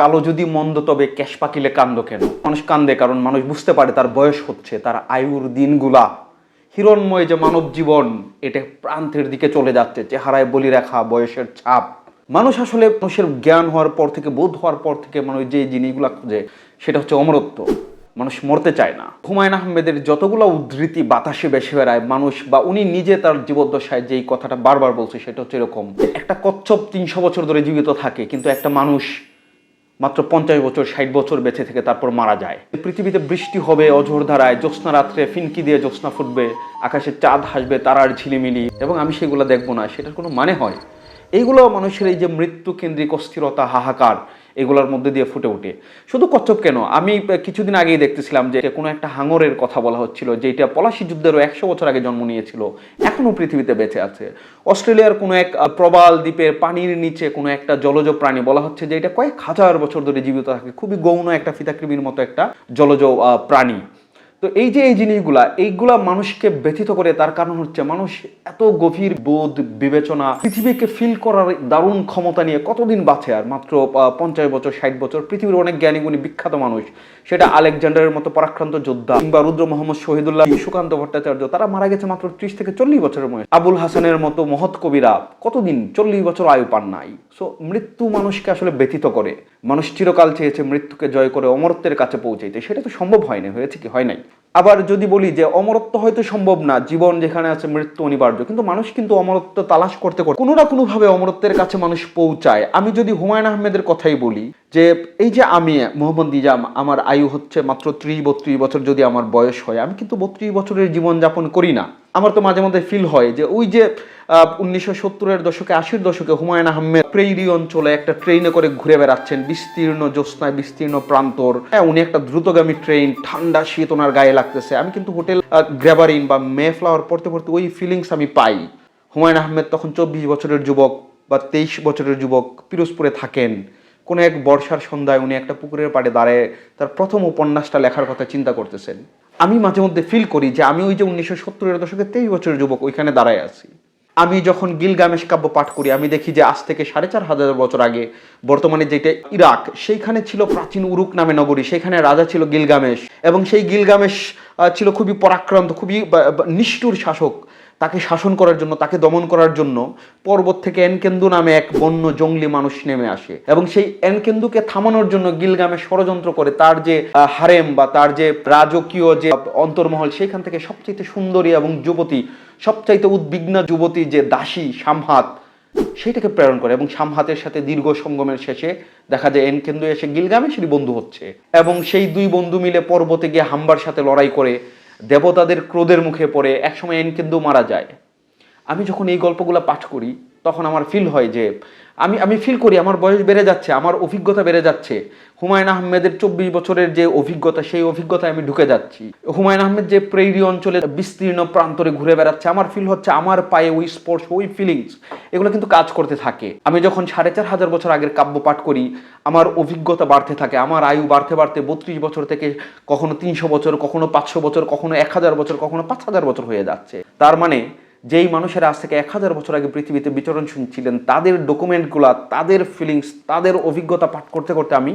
কালো যদি মন্দ, তবে ক্যাশ পাকিলে কান্দ কেন? মানুষ কান্দে কারণ মানুষ বুঝতে পারে তার বয়স হচ্ছে, তার আয়ুর দিনগুলা। হিরণময় যে মানব জীবন, এটা প্রান্তের দিকে চলে যাচ্ছে, চেহারায় বলি রাখা, বয়সের ছাপ। মানুষ আসলে মানুষের জ্ঞান হওয়ার পর থেকে, বোধ হওয়ার পর থেকে মানুষ যে জিনিসগুলো খুঁজে, সেটা হচ্ছে অমরত্ব। মানুষ মরতে চায় না। হুমায়ুন আহমেদের যতগুলো উদ্ধৃতি বাতাসে বেশি বেড়ায়, মানুষ বা উনি নিজে তার জীবদ্দশায় যেই কথাটা বারবার বলছে, সেটা হচ্ছে এরকম। একটা কচ্ছপ তিনশো বছর ধরে জীবিত থাকে, কিন্তু একটা মানুষ মাত্র পঞ্চাশ বছর, ষাট বছর বেঁচে থেকে তারপর মারা যায়। পৃথিবীতে বৃষ্টি হবে, অঝোর ধারায়, জ্যোৎস্না রাত্রে ফিনকি দিয়ে জ্যোৎস্না ফুটবে, আকাশে চাঁদ হাসবে, তারার ঝিলিমিলি, এবং আমি সেগুলো দেখব না, সেটার কোনো মানে হয়? এইগুলো মানুষের এই যে মৃত্যু কেন্দ্রিক অস্থিরতা, হাহাকার এগুলোর মধ্যে দিয়ে ফুটে উঠে। শুধু কচ্ছপ কেন? আমি কিছুদিন আগেই দেখতেছিলাম যে কোনো একটা হাঙরের কথা বলা হচ্ছিল যেটা পলাশি যুদ্ধেরও একশো বছর আগে জন্ম নিয়েছিল, এখনও পৃথিবীতে বেঁচে আছে। অস্ট্রেলিয়ার কোনো এক প্রবাল দ্বীপের পানির নিচে কোনো একটা জলজ প্রাণী বলা হচ্ছে যে এটা কয়েক হাজার বছর ধরে জীবিত থাকে, খুবই গৌণ একটা ফিতাকৃমির মতো একটা জলজ প্রাণী। তো এই যে এই জিনিসগুলা, এইগুলা মানুষকে ব্যথিত করে, তার কারণ হচ্ছে মানুষ এত গভীর বোধ, বিবেচনা, পৃথিবীকে ফিল করার দারুণ ক্ষমতা নিয়ে কতদিন বাঁচে আর? মাত্র পঞ্চাশ বছর, ষাট বছর, পৃথিবীর অনেক জ্ঞানী গুণী বিখ্যাত মানুষ। সেটা আলেকজান্ডারের মতো পরাক্রান্ত যোদ্ধা, কিংবা রুদ্র মোহাম্মদ শহীদুল্লাহ, সুকান্ত ভট্টাচার্য, তারা মারা গেছে মাত্র ত্রিশ থেকে চল্লিশ বছরের বয়স। আবুল হাসানের মতো মহৎ কবিরা কতদিন চল্লিশ বছর আয়ু পান নাই? সো মৃত্যু মানুষকে আসলে ব্যথিত করে। মানুষ চিরকাল চেয়েছে মৃত্যুকে জয় করে অমরত্বের কাছে পৌঁছাইতে। সেটা তো সম্ভব হয়নি, হয়েছে কি? হয় নাই। আবার যদি বলি যে অমরত্ব হয়তো সম্ভব না, জীবন যেখানে আছে মৃত্যু অনিবার্য, কিন্তু মানুষ কিন্তু অমরত্ব তালাশ করতে করতে কোনো না কোনোভাবে অমরত্বের কাছে মানুষ পৌঁছায়। আমি যদি হুমায়ুন আহমেদের কথাই বলি যে, এই যে আমি, মোহাম্মদ নিজাম, আমার আয়ু হচ্ছে মাত্র ত্রিশ বত্রিশ বছর যদি আমার বয়স হয়, আমি কিন্তু বত্রিশ বছরের জীবন যাপন করি না। আমার তো মাঝে মধ্যে ফিল হয় যে ওই যে উনিশশো দশকে, আশির দশকে হুমায়ুন আহমেদ প্রেইরি অঞ্চলে একটা ট্রেনে করে ঘুরে বেড়াচ্ছেন। বিস্তীর্ণ জ্যোৎস্নায় বিস্তীর্ণ প্রান্তর। হ্যাঁ উনি একটা দ্রুতগামী ট্রেন ঠান্ডা শীত ওনার গায়ে লাগতেছে। আমি কিন্তু হোটেল গ্র্যাবারিন বা মে ফ্লাওয়ার পড়তে পড়তে ওই ফিলিংস আমি পাই। হুমায়ুন আহমেদ তখন চব্বিশ বছরের যুবক বা তেইশ বছরের যুবক পিরোজপুরে থাকেন। কোনো এক বর্ষার সন্ধ্যায় উনি একটা পুকুরের পাড়ে দাঁড়ায় তার প্রথম উপন্যাসটা লেখার কথা চিন্তা করতেছেন। আমি মাঝে মধ্যে ফিল করি যে আমি ওই যে উনিশশো সত্তরের দশকে তেইশ বছরের যুবক ওইখানে দাঁড়ায় আছি। আমি যখন গিলগামেশ কাব্য পাঠ করি, আমি দেখি যে আজ থেকে সাড়ে চার হাজার বছর আগে বর্তমানে যেটা ইরাক, সেইখানে ছিল প্রাচীন উরুক নামে নগরী, সেখানে রাজা ছিল গিলগামেশ। এবং সেই গিলগামেশ ছিল খুবই পরাক্রান্ত, খুবই নিষ্ঠুর শাসক। তাকে শাসন করার জন্য, তাকে দমন করার জন্য পর্বত থেকে এনকেন্দু নামে এক বন্য জঙ্গলি মানুষ নেমে আসে এবং সেই এনকেন্দুকে থামানোর জন্য গিলগামে ষড়যন্ত্র করে তার যে হারেম বা তার যে রাজকীয় যে অন্তর্মহল সেখান থেকে সবচেয়ে সুন্দরী এবং যুবতী, সবচাইতে উদ্বিগ্ন যুবতী যে দাসী সামহাত, সেইটাকে প্রেরণ করে এবং সামহাতের সাথে দীর্ঘ সঙ্গমের শেষে দেখা যায় এনকেন্দু এসে গিলগামেশেরই বন্ধু হচ্ছে এবং সেই দুই বন্ধু মিলে পর্বতে গিয়ে হাম্বার সাথে লড়াই করে দেবতাদের ক্রোধের মুখে পড়ে একসময় এনকেন্দু মারা যায়। আমি যখন এই গল্পগুলো পাঠ করি তখন আমার ফিল হয় যে আমি আমি ফিল করি, আমার বয়স বেড়ে যাচ্ছে, আমার অভিজ্ঞতা বেড়ে যাচ্ছে। হুমায়ুন আহমেদের চব্বিশ বছরের যে অভিজ্ঞতা, সেই অভিজ্ঞতায় আমি ঢুকে যাচ্ছি। হুমায়ুন আহমেদ যে প্রেরি অঞ্চলে বিস্তীর্ণ প্রান্তরে ঘুরে বেড়াচ্ছে, আমার ফিল হচ্ছে আমার পায়ে ওই স্পর্শ ওই ফিলিংস এগুলো কিন্তু কাজ করতে থাকে। আমি যখন সাড়ে চার হাজার বছর আগের কাব্য পাঠ করি, আমার অভিজ্ঞতা বাড়তে থাকে, আমার আয়ু বাড়তে বাড়তে বত্রিশ বছর থেকে কখনো তিনশো বছর, কখনো পাঁচশো বছর, কখনো এক হাজার বছর, কখনো পাঁচ হাজার বছর হয়ে যাচ্ছে। তার মানে যেই মানুষেরা আজ থেকে এক হাজার বছর আগে পৃথিবীতে বিচরণ শুনছিলেন তাদের ডকুমেন্টগুলা, তাদের ফিলিংস তাদের অভিজ্ঞতা পাঠ করতে করতে আমি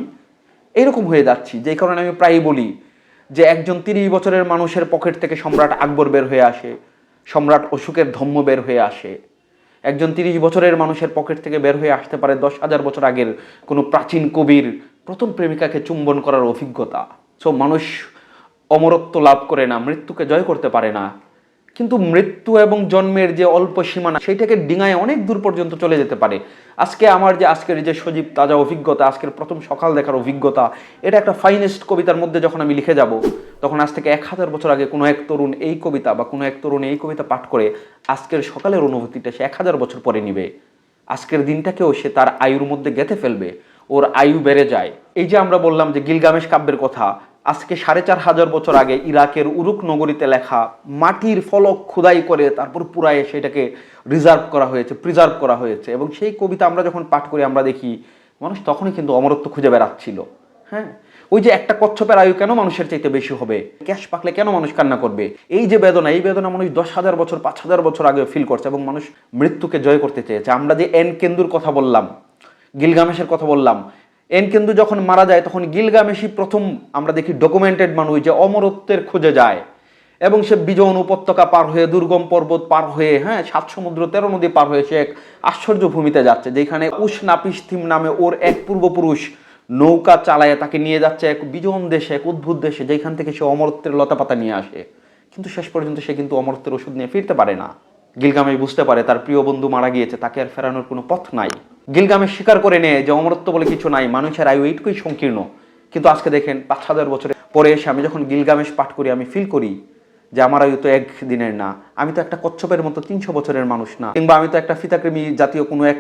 এরকম হয়ে যাচ্ছি। যেই কারণে আমি প্রায়ই বলি যে একজন তিরিশ বছরের মানুষের পকেট থেকে সম্রাট আকবর বের হয়ে আসে, সম্রাট অশোকের ধম্ম বের হয়ে আসে। একজন তিরিশ বছরের মানুষের পকেট থেকে বের হয়ে আসতে পারে দশ হাজার বছর আগের কোনো প্রাচীন কবির প্রথম প্রেমিকাকে চুম্বন করার অভিজ্ঞতা। সো মানুষ অমরত্ব লাভ করে না, মৃত্যুকে জয় করতে পারে না। কিন্তু মৃত্যু এবং জন্মের যে অল্প সীমানা, সেইটাকে ডিঙায় অনেক দূর পর্যন্ত চলে যেতে পারে। আজকে আমার যে, আজকের যে সজীব তাজা অভিজ্ঞতা, আজকের প্রথম সকাল দেখার অভিজ্ঞতা, এটা একটা ফাইনেস্ট কবিতার মধ্যে যখন আমি লিখে যাব, তখন আজ থেকে এক হাজার বছর আগে কোনো এক তরুণ এই কবিতা বা কোনো এক তরুণ এই কবিতা পাঠ করে আজকের সকালের অনুভূতিটা সে এক হাজার বছর পরে নিবে। আজকের দিনটাকেও সে তার আয়ুর মধ্যে গেঁথে ফেলবে, ওর আয়ু বেড়ে যায়। এই যে আমরা বললাম যে গিলগামেশ কাব্যের কথা আজকে সাড়ে চার হাজার বছর আগে ইরাকের উরুক নগরীতে লেখা মাটির ফলক খোদাই করে তারপর পুরায় সেটাকে রিজার্ভ করা হয়েছে প্রিজার্ভ করা হয়েছে। এবং সেই কবিতা আমরা যখন পাঠ করি, আমরা দেখি মানুষ তখনই কিন্তু অমরত্ব খুঁজে বেড়াচ্ছিল। হ্যাঁ? ওই যে একটা কচ্ছপের আয়ু কেন মানুষের চাইতে বেশি হবে? ক্যাশ পাকলে কেন মানুষ কান্না করবে? এই যে বেদনা, এই বেদনা মানুষ দশ হাজার বছর, পাঁচ হাজার বছর আগে ফিল করছে এবং মানুষ মৃত্যুকে জয় করতে চেয়েছে। আমরা যে এন কেন্দুর কথা বললাম, গিলগামেশের কথা বললাম এন কিন্তু যখন মারা যায়, তখন গিলগামেশি প্রথম আমরা দেখি ডকুমেন্টেড মানুষ যে অমরত্বের খোঁজে যায়। এবং সে বিজন উপত্যকা পার হয়ে দুর্গম পর্বত পার হয়ে হ্যাঁ সাত সমুদ্র, তেরো নদী পার হয়ে সে এক আশ্চর্য ভূমিতে যাচ্ছে, যেখানে উষ্ণাপিস্থিম নামে ওর এক পূর্বপুরুষ নৌকা চালায় তাকে নিয়ে যাচ্ছে এক বিজন দেশে, এক উদ্ভুত দেশে, যেখান থেকে সে অমরত্বের লতাপাতা নিয়ে আসে। কিন্তু শেষ পর্যন্ত সে কিন্তু অমরত্বের ওষুধ নিয়ে ফিরতে পারে না। গিলগামে বুঝতে পারে, তার প্রিয় বন্ধু মারা গিয়েছে, তাকে আর ফেরানোর কোনো পথ নাই। গিলগামেশ স্বীকার করে নেয় যে অমরত্ব বলে কিছু নাই, মানুষের আয়ু এইটুকুই সংকীর্ণ। কিন্তু আজকে দেখেন, পাঁচ হাজার বছরে পরে এসে আমি যখন গিলগামেশ পাঠ করি, আমি ফিল করি যে আমার আয়ু তো এক দিনের না। আমি তো একটা কচ্ছপের মতো তিনশো বছরের মানুষ না। কিংবা আমি তো একটা ফিতাকৃমি জাতীয় কোনো এক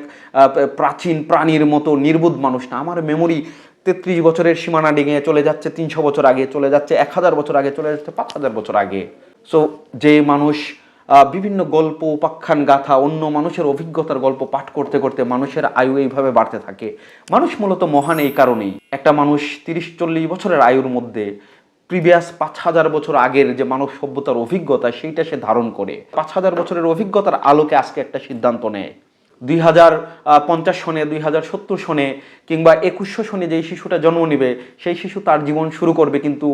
প্রাচীন প্রাণীর মতো নির্বুধ মানুষ না। আমার মেমোরি তেত্রিশ বছরের সীমানা ডিঙে চলে যাচ্ছে, তিনশো বছর আগে চলে যাচ্ছে, এক হাজার বছর আগে চলে যাচ্ছে, পাঁচ হাজার বছর আগে। সো যে মানুষ বিভিন্ন গল্প, উপাখ্যান, গাথা, অন্য মানুষের অভিজ্ঞতার গল্প পাঠ করতে করতে মানুষের আয়ু এইভাবে বাড়তে থাকে। মানুষ মূলত মহান এই কারণেই। একটা মানুষ তিরিশ চল্লিশ বছরের আয়ুর মধ্যে প্রিভিয়াস পাঁচ হাজার বছর আগের যে মানব সভ্যতার অভিজ্ঞতা, সেইটা সে ধারণ করে। পাঁচ হাজার বছরের অভিজ্ঞতার আলোকে আজকে একটা সিদ্ধান্ত নেয়। দুই হাজার পঞ্চাশ সনে, দুই হাজার সত্তর সনে কিংবা একুশশো সনে যেই শিশুটা জন্ম নেবে, সেই শিশু তার জীবন শুরু করবে কিন্তু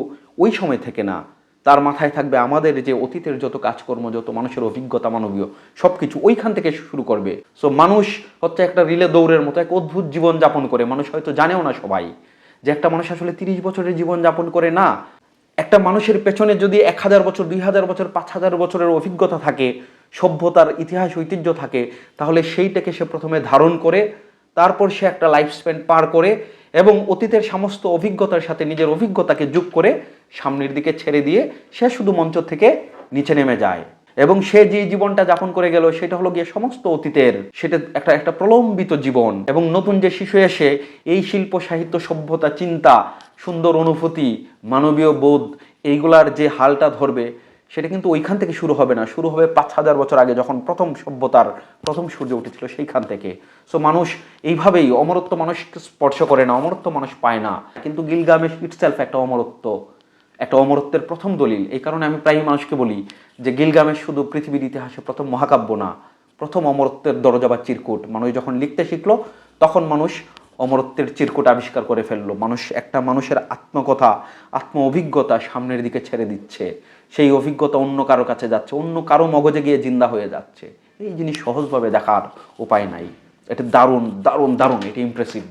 ওই সময় থেকে না। তার মাথায় থাকবে আমাদের যে অতীতের যত কাজকর্ম, যত মানুষের অভিজ্ঞতা মানবীয় সব কিছু ওইখান থেকে শুরু করবে। সো মানুষ হচ্ছে একটা রিলে দৌড়ের মতো, এক অদ্ভুত জীবন যাপন করে। মানুষ হয়তো জানেও না সবাই যে একটা মানুষ আসলে তিরিশ বছরের জীবন যাপন করে না। একটা মানুষের পেছনে যদি এক হাজার বছর, দুই হাজার বছর, পাঁচ হাজার বছরের অভিজ্ঞতা থাকে, সভ্যতার ইতিহাস, ঐতিহ্য থাকে, তাহলে সেইটাকে সে প্রথমে ধারণ করে তারপর সে একটা লাইফ স্প্যান পার করে এবং অতীতের সমস্ত অভিজ্ঞতার সাথে নিজের অভিজ্ঞতাকে যোগ করে সামনের দিকে ছেড়ে দিয়ে সে শুধু মঞ্চ থেকে নিচে নেমে যায়। এবং সে যে জীবনটা যাপন করে গেল সেটা হলো গিয়ে সমস্ত অতীতের, সেটা একটা একটা প্রলম্বিত জীবন। এবং নতুন যে শিশু এসে এই শিল্প, সাহিত্য, সভ্যতা, চিন্তা, সুন্দর অনুভূতি, মানবীয় বোধ, এইগুলার যে হালটা ধরবে সেটা কিন্তু ওইখান থেকে শুরু হবে না। শুরু হবে পাঁচ হাজার বছর আগে যখন প্রথম সভ্যতার প্রথম সূর্য উঠেছিল সেইখান থেকে। সো মানুষ এইভাবেই অমরত্ব মানুষকে স্পর্শ করে না, অমরত্ব মানুষ পায় না। কিন্তু গিলগামেশ ইটসেলফ একটা অমরত্ব, একটা অমরত্বের প্রথম দলিল। এই কারণে আমি প্রায় মানুষকে বলি যে গিলগামেশ শুধু পৃথিবীর ইতিহাসে প্রথম মহাকাব্য না, প্রথম অমরত্বের দরজা বা চিরকুট। মানুষ যখন লিখতে শিখলো, তখন মানুষ অমরত্বের চিরকুট আবিষ্কার করে ফেলল। মানুষ একটা মানুষের আত্মকথা, আত্ম অভিজ্ঞতা সামনের দিকে ছেড়ে দিচ্ছে। সেই অভিজ্ঞতা অন্য কারও কাছে যাচ্ছে, অন্য কারও মগজে গিয়ে জিন্দা হয়ে যাচ্ছে। এই জিনিস সহজভাবে দেখার উপায় নাই। এটা দারুণ দারুণ দারুণ, এটা ইমপ্রেসিভ